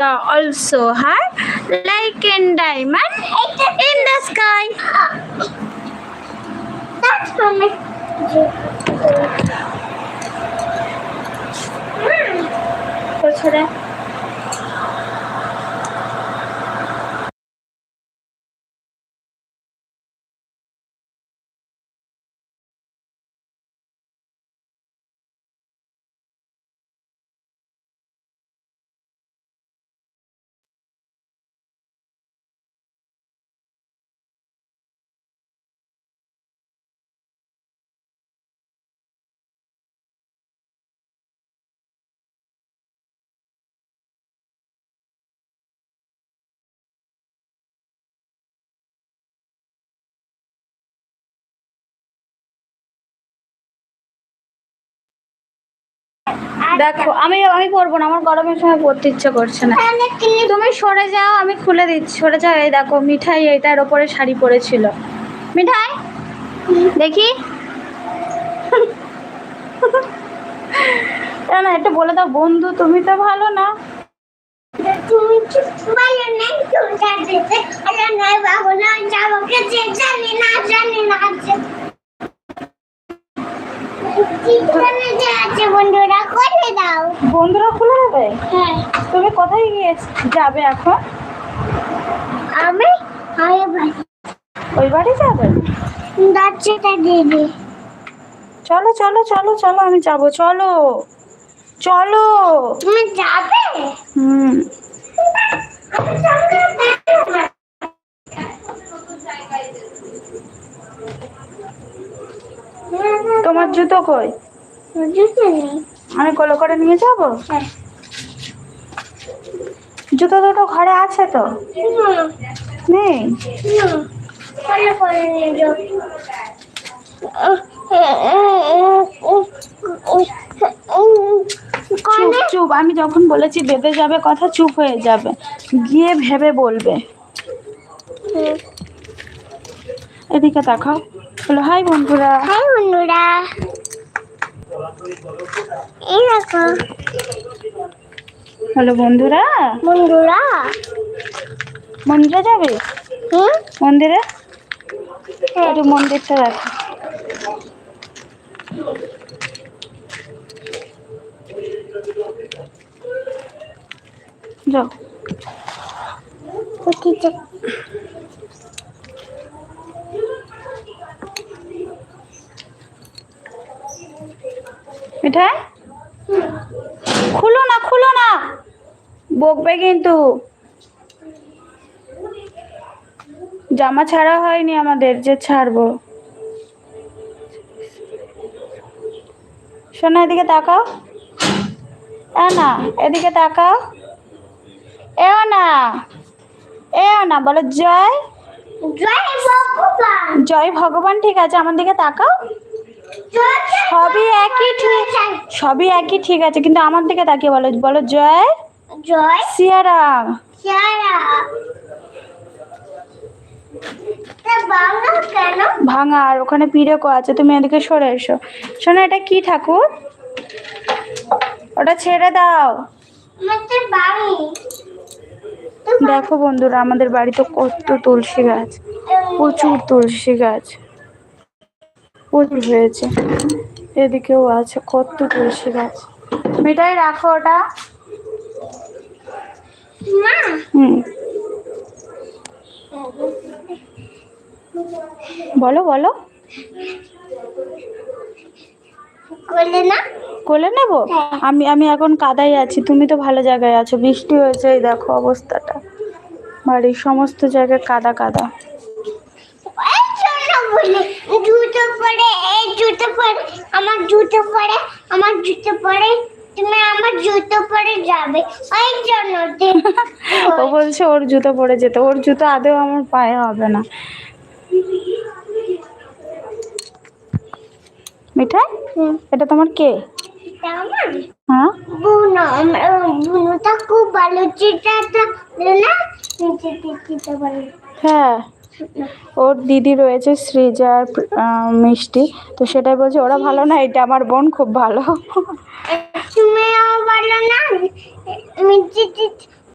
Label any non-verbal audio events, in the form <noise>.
also have like a diamond in the sky. That's for দেখো, আমি আমি পরবো না, আমার গরমের সময় পরতে ইচ্ছে করছে না। তুমি সরে যাও, আমি খুলে দিচ্ছি, সরে যাও, এই দেখো, মিঠাই এটার ওপরে শাড়ি পরেছিল। মিঠাই, দেখি। না এটা বলে দাও, বন্ধু, তুমি তো ভালো না, জানি না জানি না। আছে যে বন্ধুরা করে দাও। বন্ধুরা খুলে দেবে? হ্যাঁ। তুমি কোথায় গিয়ে যাবে এখন? আমি আমি ভাই ওই বাড়ি যাবে? দাচ্ছেটা দিয়ে চলো চলো চলো চলো আমি যাব। চলো চলো। তুমি যাবে? হুম। তোমার জুতো কই? আমি কোলো করে নিয়ে যাব? হ্যাঁ। জুতো দুটো ঘরে আছে তো? নেই? চুপ চুপ। আমি যখন বলেছি বেঁধে যাবে কথা চুপ হয়ে যাবে। গিয়ে ভেবে বলবে। এদিকে দেখাও বলো হাই বন্ধুরা। হাই বন্ধুরা। এই দেখো। হ্যালো বন্ধুরা। বন্ধুরা। মন্দিরে যাবে? হুম? মন্দিরে? একটু মন্দিরটা দেখো। যাও। কিছু খুলো না খুলো না। বকবে কিন্তু। জামা ছাড়া হয়নি আমাদের যে ছাড়বো। শোনো এদিকে তাকাও। এ না এদিকে তাকাও। এও না এও না বলো জয়। জয় ভগবান ঠিক আছে আমার দিকে তাকাও। সবই একই ঠিক সবই একই ঠিক আছে কিন্তু আমার দিকে তাকিয়ে বলো বলো জয়। জয় সিয়ারাম ভাঙা আর ওখানে পিরেকো আছে তুমি এদিকে সরে এসো। শোনো এটা কি ঠাকুর? ওটা ছেড়ে দাও। দেখো বন্ধুরা আমাদের বাড়িতে কত তুলসী গাছ প্রচুর তুলসী গাছ। প্রচুর হয়েছে। এদিকেও আছে কত তুলসী গাছ। মিঠাই রাখো ওটা। হুম। বলো বলো। কোলে নেব? আমি আমি এখন কাদায় আছি তুমি তো ভালো জায়গায় আছো। বৃষ্টি হয়েছে এই দেখো অবস্থাটা। বাড়ির সমস্ত জায়গায় কাদা কাদা। বলি জুতো পরে এই জুতো পরে আমার জুতো পরে আমার জুতো পরে তুমি আমার জুতো পরে যাবে। ওই জন্য <laughs> ও বলছে ওর জুতো পরে যেতে ওর জুতো আদেও আমার পায়ে হবে না। মিঠাই এটা তোমার কে? হ্যাঁ? বুনো বুনোটা খুব ভালো চিটাটা না? চিটা ভালো হ্যাঁ। ওর দিদি রয়েছে আহ, মিষ্টি। তো সেটাই বলছে ওরা ভালো না এটা আমার বোন খুব ভালো। ভালো না?